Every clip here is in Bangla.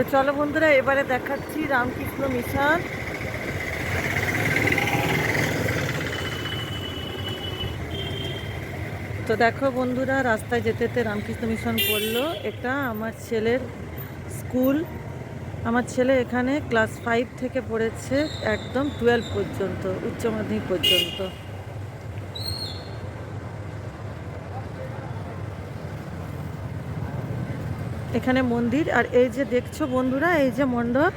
তো চলো বন্ধুরা, এবারে দেখাচ্ছি রামকৃষ্ণ মিশন। তো দেখো বন্ধুরা, রাস্তায় যেতে যেতে রামকৃষ্ণ মিশন পড়ল। এটা আমার ছেলের স্কুল। আমার ছেলে এখানে ক্লাস ফাইভ থেকে পড়েছে, একদম টুয়েলভ পর্যন্ত, উচ্চ মাধ্যমিক পর্যন্ত। এখানে মন্দির আর এই যে দেখছ বন্ধুরা এই যে মণ্ডপ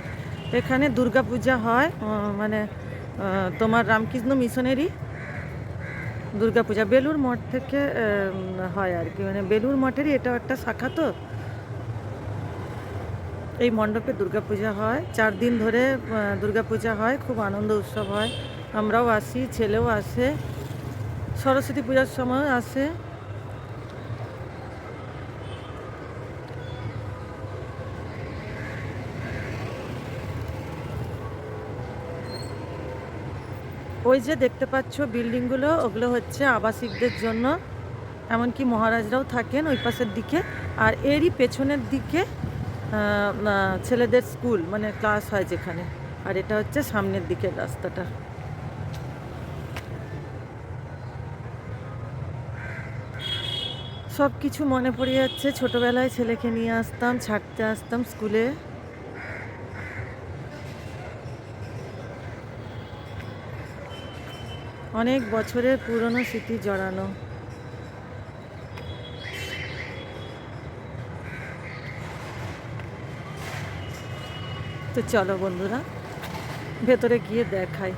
এখানে দুর্গাপূজা হয় মানে তোমার রামকৃষ্ণ মিশনেরই দুর্গাপূজা। বেলুর মঠ থেকে হয় আর কি মানে বেলুর মঠেরই এটাও একটা শাখা তো। এই মণ্ডপে দুর্গাপূজা হয় চার দিন ধরে আহ, দুর্গাপূজা হয় খুব আনন্দ উৎসব হয়। আমরাও আসি ছেলেও আসে সরস্বতী পূজার সময় আসে। ওই যে দেখতে পাচ্ছ বিল্ডিংগুলো, ওগুলো হচ্ছে আবাসিকদের জন্য। এমনকি মহারাজরাও থাকেন ওই পাশের দিকে। আর এরই পেছনের দিকে ছেলেদের স্কুল মানে ক্লাস হয় যেখানে। আর এটা হচ্ছে সামনের দিকের রাস্তাটা। সব কিছু মনে পড়ে যাচ্ছে। ছোটবেলায় ছেলেকে নিয়ে আসতাম, ছাড়তে আসতাম স্কুলে। অনেক বছরের পুরনো স্মৃতি জড়ানো তো চলো বন্ধুরা ভেতরে গিয়ে দেখাই।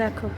দেখো।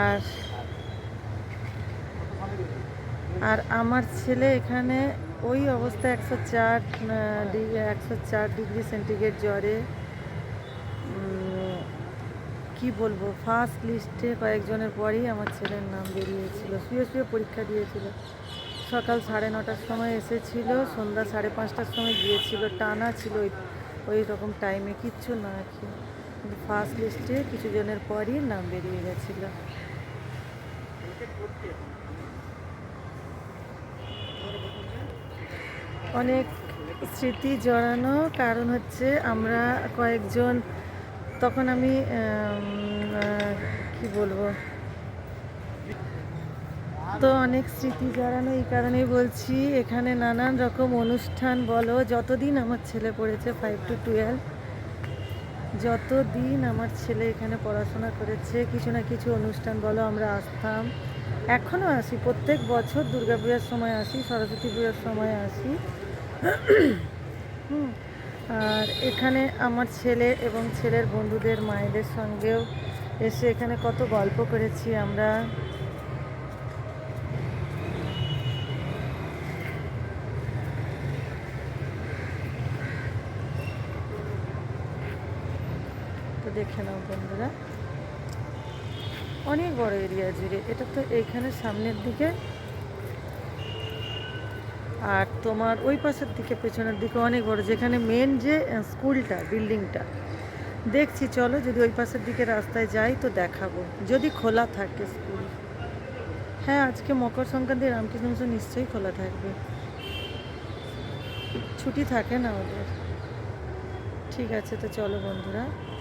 আর আর আমার ছেলে এখানে ওই অবস্থা একশো চার ডিগ্রি, একশো চার ডিগ্রি সেন্টিগ্রেড জ্বরে। কি বলব? ফার্স্ট লিস্টে কয়েকজনের পরেই আমার ছেলের নাম বেরিয়েছিল। শুয়ে শুয়ে পরীক্ষা দিয়েছিল। সকাল সাড়ে নটার সময় এসেছিল, সন্ধ্যা সাড়ে পাঁচটার সময় গিয়েছিল। টানা ছিল ওই ওই রকম টাইমে কিচ্ছু না খেয়ে ফার্স্ট লিস্টে কিছু জনের পরই নাম বেরিয়ে গেছিল। অনেক স্মৃতি জড়ানো, কারণ হচ্ছে আমরা কয়েকজন, তখন আমি কি বলব? তো অনেক স্মৃতি জড়ানো, এই কারণেই বলছি, এখানে নানান রকম অনুষ্ঠান বলো, যতদিন আমার ছেলে পড়েছে ফাইভ টু টুয়েলভ যতদিন আমার ছেলে এখানে পড়াশোনা করেছে, কিছু না কিছু অনুষ্ঠান বলো, আমরা আসতাম। এখনও আসি, প্রত্যেক বছর দুর্গাপূজার সময় আসি, সরস্বতী পূজার সময় আসি। আর এখানে আমার ছেলে এবং ছেলের বন্ধুদের, মায়েদের সঙ্গেও এসে এখানে কত গল্প করেছি আমরা। দেখে নাও বন্ধুরা। অনেক বড় এরিয়া জুড়ে। এটা তো এইখানে সামনের দিকে। আর তোমার ওই পাশের দিকে, পেছনের দিকে অনেক বড়। যেখানে মেন যে স্কুলটা বিল্ডিংটা দেখছি, চলো যদি ওই পাশের দিকে রাস্তায় যাই তো দেখাবো। যদি খোলা থাকে স্কুল। হ্যাঁ আজকে মকর সংক্রান্তি, রামকৃষ্ণ মিশন নিশ্চয়ই খোলা থাকবে। ছুটি থাকে না ওদের। ঠিক আছে, তো চলো বন্ধুরা।